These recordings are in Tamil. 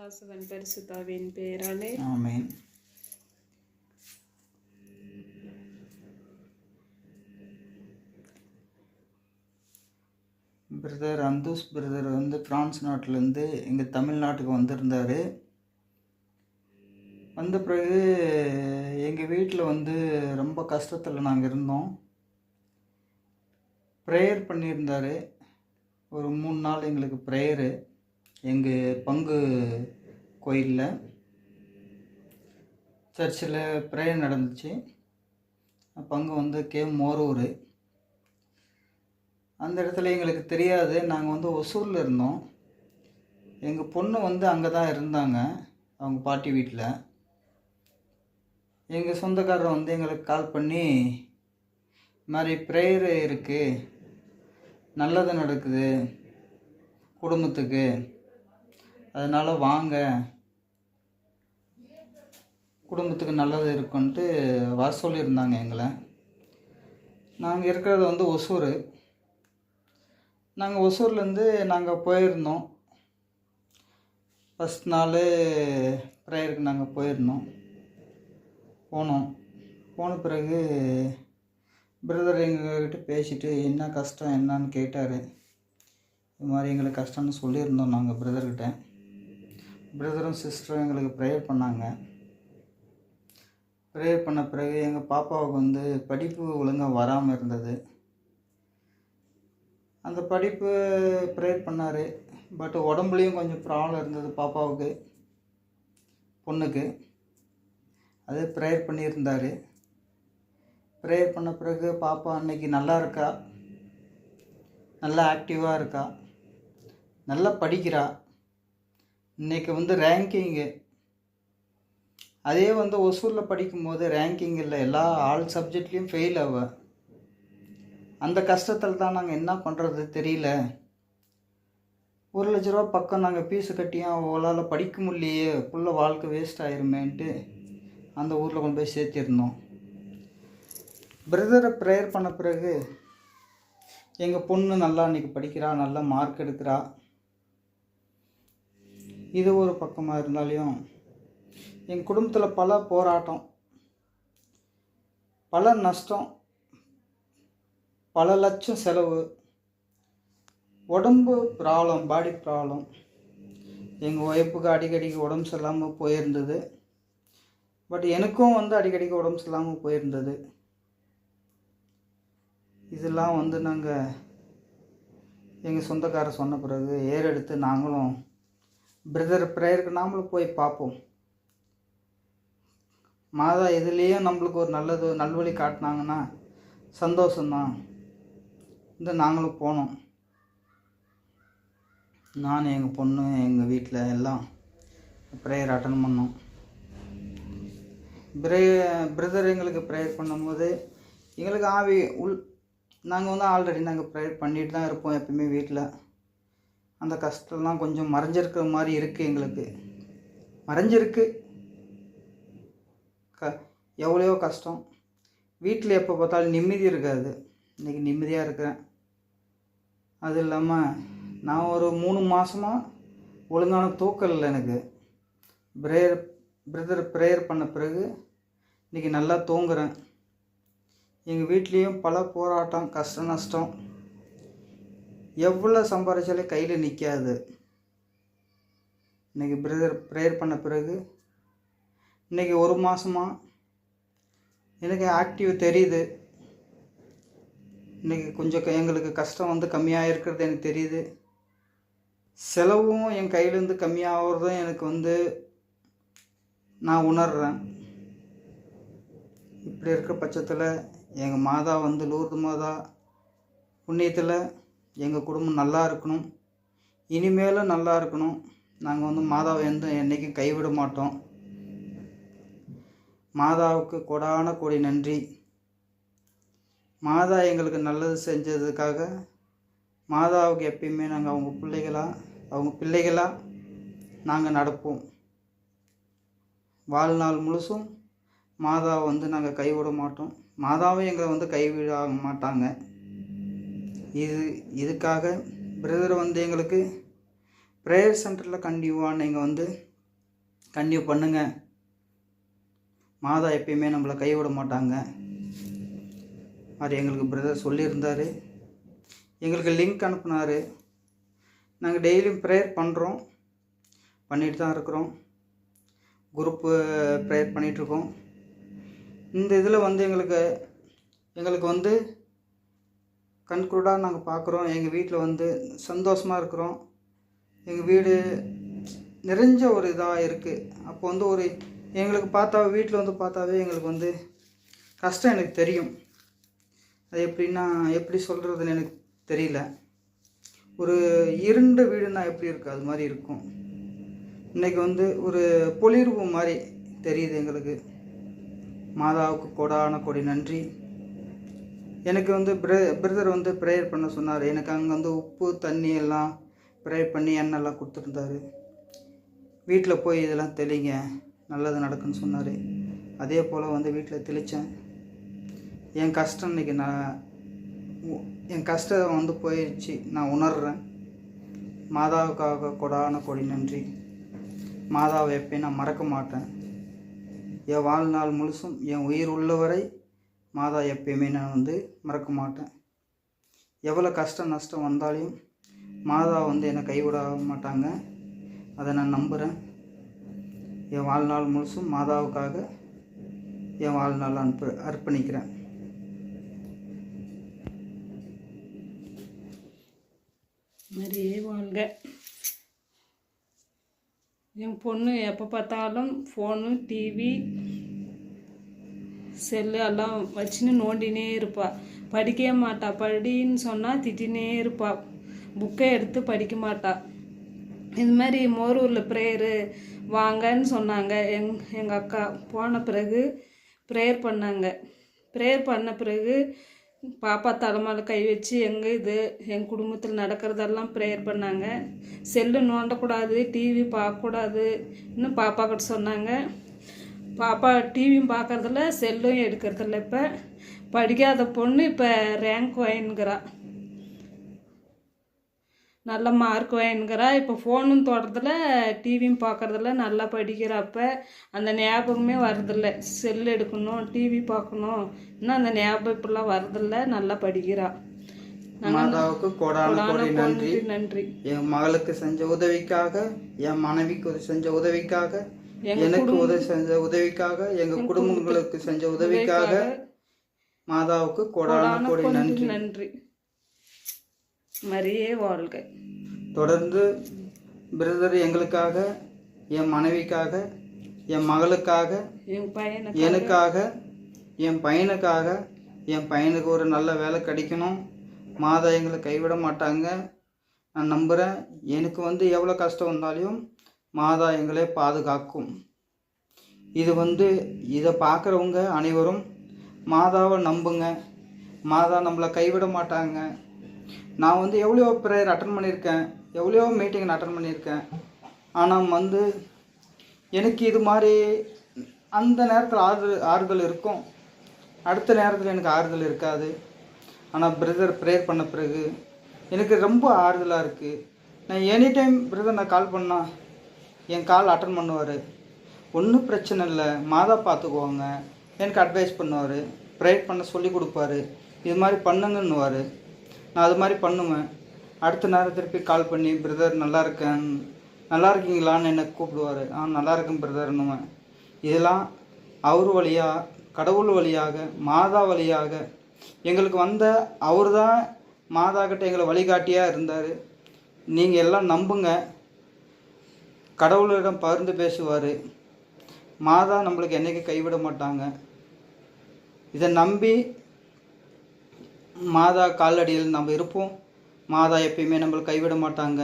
பிசாசுவன் பரிசுத்தாவின் பெயராலே ஆமேன் பிரதர் அந்தூஸ் பிரதர் வந்து பிரான்ஸ் நாட்டிலேருந்து எங்கள் தமிழ்நாட்டுக்கு வந்திருந்தார். வந்த பிறகு எங்கள் வீட்டில் வந்து ரொம்ப கஷ்டத்தில் நாங்கள் இருந்தோம். ப்ரேயர் பண்ணியிருந்தார். ஒரு மூணு நாள் எங்களுக்கு ப்ரேயரு எங்கள் பங்கு கோயிலில் சர்ச்சில் ப்ரேயர் நடந்துச்சு. பங்கு வந்து கே மோரூர். அந்த இடத்துல எங்களுக்கு தெரியாது. நாங்கள் வந்து ஒசூரில் இருந்தோம். எங்கள் பொண்ணு வந்து அங்கே தான் இருந்தாங்க. அவங்க பாட்டி வீட்டில் எங்கள் சொந்தக்காரர் வந்து எங்களுக்கு கால் பண்ணி இது மாதிரி ப்ரேயர் இருக்குது நல்லது நடக்குது. குடும்பத்துக்கு. அதனால் வாங்க. குடும்பத்துக்கு நல்லது இருக்குன்ட்டு வர சொல்லியிருந்தாங்க எங்களை. நாங்கள் இருக்கிறது வந்து ஒசூர். நாங்கள் ஒசூர்லேருந்து நாங்கள் போயிருந்தோம். ஃபஸ்ட் நாள் ப்ரேயருக்கு நாங்கள் போயிருந்தோம். போனோம். போன பிறகு பிரதர் எங்ககிட்ட பேசிட்டு என்ன கஷ்டம்? என்னன்னு கேட்டார். இது மாதிரி எங்களுக்கு கஷ்டம்னு சொல்லியிருந்தோம் நாங்கள் பிரதர்கிட்ட பிரதரும் சிஸ்டரும் எங்களுக்கு ப்ரேயர் பண்ணாங்க. ப்ரேயர் பண்ண பிறகு எங்கள் பாப்பாவுக்கு வந்து படிப்பு ஒழுங்காக வராமல் இருந்தது. அந்த படிப்பு ப்ரேயர் பண்ணார். பட் உடம்புலையும் கொஞ்சம் ப்ராப்ளம் இருந்தது பாப்பாவுக்கு பொண்ணுக்கு. அது ப்ரேயர் பண்ணியிருந்தார். ப்ரேயர் பண்ண பிறகு பாப்பா அன்னைக்கு நல்லா இருக்கா? நல்லா ஆக்டிவாக இருக்கா? நல்லா படிக்கிறா? இன்னைக்கு வந்து ரேங்கிங்கு அதே வந்து ஒசூரில் படிக்கும்போது ரேங்கிங் இல்லை எல்லா ஆல் சப்ஜெக்ட்லேயும் ஃபெயில் ஆவ. அந்த கஷ்டத்தில் தான் நாங்கள் என்ன பண்ணுறது தெரியல. ஒரு லட்ச ரூபா பக்கம் நாங்கள் ஃபீஸு கட்டியும் அவளால் படிக்க முடியலையே புள்ள வாழ்க்கை வேஸ்ட் ஆயிருமேன்ட்டு அந்த ஊரில் கொண்டு போய் சேர்த்திருந்தோம். பிரதரை ப்ரேயர் பண்ண பிறகு எங்கள் பொண்ணு நல்லா இன்னைக்கு படிக்கிறா நல்லா மார்க் எடுக்கிறா. இது ஒரு பக்கமாக இருந்தாலையும் எங்கள் குடும்பத்தில் பல போராட்டம் பல நஷ்டம் பல லட்சம் செலவு உடம்பு ப்ராப்ளம் பாடி ப்ராப்ளம் எங்கள் ஒய்ஃபுக்கு அடிக்கடிக்கு உடம்பு சரியில்லாமல் போயிருந்தது. பட் எனக்கும் வந்து அடிக்கடிக்கு உடம்பு சரியில்லாமல் போயிருந்தது. இதெல்லாம் வந்து நாங்கள் எங்கள் சொந்தக்காரர் சொன்ன பிறகு ஏறெடுத்து நாங்களும் பிரதர் ப்ரேயருக்கு நாமளும் போய் பார்ப்போம். மாதா இதுலேயும் நம்மளுக்கு ஒரு நல்லது நல்வழி காட்டினாங்கன்னா சந்தோஷந்தான் இந்த நாங்களும் போனோம். நான் எங்கள் பொண்ணு எங்கள் வீட்டில் எல்லாம் ப்ரேயர் அட்டன் பண்ணோம். பிரே பிரதர் எங்களுக்கு ப்ரேயர் பண்ணும்போது எங்களுக்கு ஆவி உள் நாங்கள் வந்து ஆல்ரெடி நாங்கள் ப்ரேயர் பண்ணிட்டு தான் இருப்போம் எப்பயுமே வீட்டில் அந்த கஷ்டம்லாம் கொஞ்சம் மறைஞ்சிருக்கிற மாதிரி இருக்குது எங்களுக்கு. மறைஞ்சிருக்கு. க எவ்வளையோ கஷ்டம். வீட்டில் எப்போ பார்த்தாலும் நிம்மதி இருக்காது. இன்றைக்கி நிம்மதியாக இருக்கிறேன். அது இல்லாமல் நான் ஒரு மூணு மாதமாக ஒழுங்கான தூக்கம் இல்லை எனக்கு. ப்ரேயர் பிரதர் ப்ரேயர் பண்ண பிறகு இன்றைக்கி நல்லா தூங்குறேன். எங்கள் வீட்லேயும் பல போராட்டம் கஷ்ட நஷ்டம். எவ்வளோ சம்பாதிச்சாலே கையில் நிற்காது இன்றைக்கி பிரதர் ப்ரேயர் பண்ண பிறகு இன்றைக்கி ஒரு மாதமாக எனக்கு ஆக்டிவ் தெரியுது. இன்றைக்கி கொஞ்சம் க- எங்களுக்கு கஷ்டம் வந்து கம்மியாக இருக்கிறது எனக்கு தெரியுது. செலவும் என் கையிலேருந்து கம்மியாகிறதும் எனக்கு வந்து நான் உணர்கிறேன் இப்படி இருக்கிற பட்சத்தில் எங்கள் மாதா வந்து லூர்து மாதா புண்ணியத்தில் எங்கள் குடும்பம் நல்லா இருக்கணும். இனிமேலும் நல்லா இருக்கணும். நாங்கள் வந்து மாதாவை எந்த என்றைக்கும் கைவிட மாட்டோம். மாதாவுக்கு கொடான கொடி நன்றி. மாதா எங்களுக்கு நல்லது செஞ்சதுக்காக மாதாவுக்கு எப்பயுமே நாங்கள் அவங்க பிள்ளைகளாக அவங்க பிள்ளைகளாக நாங்கள் நடப்போம். வாழ்நாள் முழுசும் மாதாவை வந்து நாங்கள் கைவிட மாட்டோம். மாதாவும் எங்களை வந்து கைவிட மாட்டாங்க. இது இதுக்காக பிரதர் வந்து எங்களுக்கு ப்ரேயர் சென்டரில் கண்டிப்பாக நீங்கள் வந்து கண்டிப்பாக பண்ணுங்கள் மாதா எப்பயுமே நம்மளை கைவிட மாட்டாங்க. அது எங்களுக்கு பிரதர் சொல்லியிருந்தார். எங்களுக்கு லிங்க் அனுப்புனார். நாங்கள் டெய்லியும் ப்ரேயர் பண்ணுறோம் பண்ணிட்டு தான் இருக்கிறோம். குரூப்பு ப்ரேயர் பண்ணிகிட்ருக்கோம் இந்த இதில் வந்து எங்களுக்கு எங்களுக்கு வந்து கண்கூடாக நாங்கள் பார்க்குறோம் எங்கள் வீட்டில் வந்து சந்தோஷமாக இருக்கிறோம். எங்கள் வீடு நிறைஞ்ச ஒரு இதாக இருக்குது அப்போ வந்து ஒரு எங்களுக்கு பார்த்தா வீட்டில் வந்து பார்த்தாவே எங்களுக்கு வந்து கஷ்டம் எனக்கு தெரியும். அது எப்படின்னா எப்படி சொல்கிறதுன்னு எனக்கு தெரியல. ஒரு இருண்ட வீடுனா எப்படி இருக்குது அது மாதிரி இருக்கும். இன்றைக்கி வந்து ஒரு பொலிர்வு மாதிரி தெரியுது எங்களுக்கு. மாதாவுக்கு கொடான கொடி நன்றி. எனக்கு வந்து பிர பிரதர் வந்து ப்ரேயர் பண்ண சொன்னார். எனக்கு அங்கே வந்து உப்பு தண்ணி எல்லாம் ப்ரேயர் பண்ணி எண்ணெய்லாம் கொடுத்துருந்தாரு. வீட்டில் போய் இதெல்லாம் தெளிங்க. நல்லது நடக்குன்னு சொன்னார். அதே போல் வந்து வீட்டில் தெளித்தேன் என் கஷ்டம் இன்னைக்கு நான் என் கஷ்டம் வந்து போயிடுச்சு நான் உணர்கிறேன் மாதாவுக்காக கொடான கொடி நன்றி. மாதாவை எப்பயும் நான் மறக்க மாட்டேன். என் வாழ்நாள் முழுசும் என் உயிர் உள்ளவரை மாதா எப்பயுமே நான் வந்து மறக்க மாட்டேன். எவ்வளோ கஷ்டம் நஷ்டம் வந்தாலையும் மாதா வந்து என்னை கைவிட மாட்டாங்க. அதை நான் நம்புகிறேன் என் வாழ்நாள் முழுசும் மாதாவுக்காக என் வாழ்நாள் அனுப்ப அர்ப்பணிக்கிறேன். மாதிரியே வாழ்க. என் பொண்ணு எப்போ பார்த்தாலும் ஃபோனு டிவி செல்லு எல்லாம் வச்சுன்னு நோண்டினே இருப்பாள் படிக்கவே மாட்டா. படின்னு சொன்னால் திட்டினே இருப்பாள் புக்கை எடுத்து படிக்க மாட்டா. இது மாதிரி மோரூரில் ப்ரேயரு வாங்கன்னு சொன்னாங்க. எங் எங்கள் அக்கா போன பிறகு ப்ரேயர் பண்ணாங்க. ப்ரேயர் பண்ண பிறகு பாப்பா தலைமையில் கை வச்சு எங்கள் இது என் குடும்பத்தில் நடக்கிறதெல்லாம் ப்ரேயர் பண்ணாங்க. செல்லு நோண்டக்கூடாது டிவி பார்க்கக்கூடாது இன்னும் பாப்பா கிட்ட சொன்னாங்க. பாப்பா டிவியும் பார்க்கறதில்ல செல்லும் எடுக்கிறதில்ல இப்போ. படிக்காத பொண்ணு இப்போ ரேங்க் வாங்கினுங்கிறா நல்ல மார்க் வாங்கினுங்கிறா இப்போ ஃபோனும் தொடறதில்ல டிவியும் பார்க்கறதில்ல நல்லா படிக்கிறப்ப அந்த ஞாபகமே வரதில்ல செல் எடுக்கணும் டிவி பார்க்கணும் இன்னும் அந்த ஞாபகம் இப்படிலாம் வரதில்ல நல்லா படிக்கிறா. மாதாவுக்கு கொடான கொடி நன்றி. நன்றி. என் மகளுக்கு செஞ்ச உதவிக்காக என் மனைவிக்கு செஞ்ச உதவிக்காக எனக்கு உதவி செஞ்ச உதவிக்காக எங்க குடும்பங்களுக்கு செஞ்ச உதவிக்காக மாதாவுக்கு கொடான கொடி நன்றி. நன்றி. மரியே வாழ்க. தொடர்ந்து பிரதர் எங்களுக்காக என் மனைவிக்காக என் மகளுக்காக என் பையனை எனக்காக என் பையனுக்காக என் பையனுக்கு ஒரு நல்ல வேலை கிடைக்கணும். மாதா எங்களை கைவிட மாட்டாங்க. நான் நம்புகிறேன் எனக்கு வந்து எவ்வளோ கஷ்டம் வந்தாலும் மாதா எங்களை பாதுகாக்கும். இது வந்து இதை பார்க்குறவங்க அனைவரும் மாதாவை நம்புங்க. மாதா நம்மளை கைவிட மாட்டாங்க. நான் வந்து எவ்வளோ ப்ரேயர் அட்டன் பண்ணியிருக்கேன். எவ்வளோ மீட்டிங் அட்டன் பண்ணியிருக்கேன். ஆனால் வந்து எனக்கு இது மாதிரி அந்த நேரத்தில் ஆறுதல் ஆறுதல் இருக்கும். அடுத்த நேரத்தில் எனக்கு ஆறுதல் இருக்காது. ஆனால் பிரதர் ப்ரேயர் பண்ண பிறகு எனக்கு ரொம்ப ஆறுதலாக இருக்குது. நான் எனி டைம் பிரதர் நான் கால் பண்ணால் என் கால் அட்டன் பண்ணுவார். ஒன்றும் பிரச்சனை இல்லை. மாதா பார்த்துக்குவாங்க எனக்கு அட்வைஸ் பண்ணுவார். ப்ரேயர் பண்ண சொல்லி கொடுப்பாரு. இது மாதிரி பண்ணுங்கன்னுவார். நான் அது மாதிரி பண்ணுவேன். அடுத்த நேரம் திருப்பி கால் பண்ணி பிரதர் நல்லா இருக்கேன். நல்லா இருக்கீங்களான்னு என்னை கூப்பிடுவார். ஆ நல்லா இருக்கேன் பிரதர்னுவேன் இதெல்லாம் அவர் வழியாக கடவுள் வழியாக மாதா வழியாக எங்களுக்கு வந்த அவர் தான் மாதா கிட்ட எங்களை வழிகாட்டியாக இருந்தார். நீங்கள் எல்லாம் நம்புங்க. கடவுளிடம் பகிர்ந்து பேசுவார். மாதா நம்மளுக்கு என்னைக்கு கைவிட மாட்டாங்க. இதை நம்பி மாதா காலடியில் நம்ம இருப்போம். மாதா எப்பயுமே நம்மளை கைவிட மாட்டாங்க.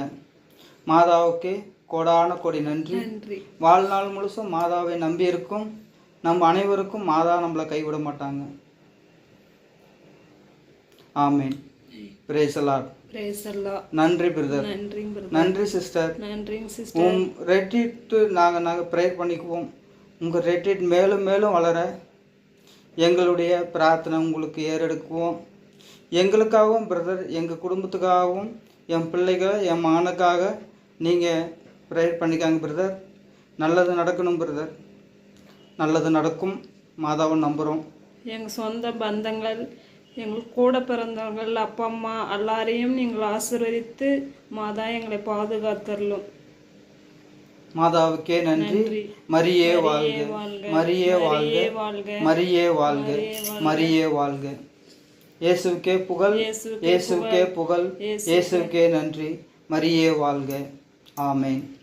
மாதாவுக்கு கோடான கோடி நன்றி. நன்றி. வாழ்நாள் முழுசும் மாதாவை நம்பி இருக்கும். நம்ம அனைவருக்கும் மாதா நம்மளை கைவிட மாட்டாங்க. ஆமீன். எல்லாம் நன்றி பிரதர். நன்றி சிஸ்டர் உம் ரெட்டிட்டு நாங்கள் நாங்கள் ப்ரேயர் பண்ணிக்குவோம். உங்கள் ரெட்டிட் மேலும் மேலும் வளர எங்களுடைய பிரார்த்தனை உங்களுக்கு ஏறெடுக்குவோம். எங்களுக்காகவும் பிரதர் எங்கள் குடும்பத்துக்காகவும் என் பிள்ளைகள் என் மகனுக்காக நீங்கள் ப்ரேயர் பண்ணிக்காங்க பிரதர் நல்லது நடக்கணும் பிரதர் நல்லது நடக்கும். மாதாவை நம்புகிறோம் எங்கள் சொந்த பந்தங்கள் எங்கள் கூட பிறந்தவர்கள் அப்பா அம்மா எல்லாரையும் நீங்கள் ஆசீர்வதித்து மாதா எங்களை பாதுகாத்தரலும் மாதாவுக்கே நன்றி. மரியே வாழ்க. மரியே வாழ்க. மரியே வாழ்க. மரியே வாழ்க. இயேசுவுக்கே புகழ். இயேசுவுக்கே புகழ். இயேசு இயேசுவுக்கே நன்றி. மரியே வாழ்க. ஆமென்.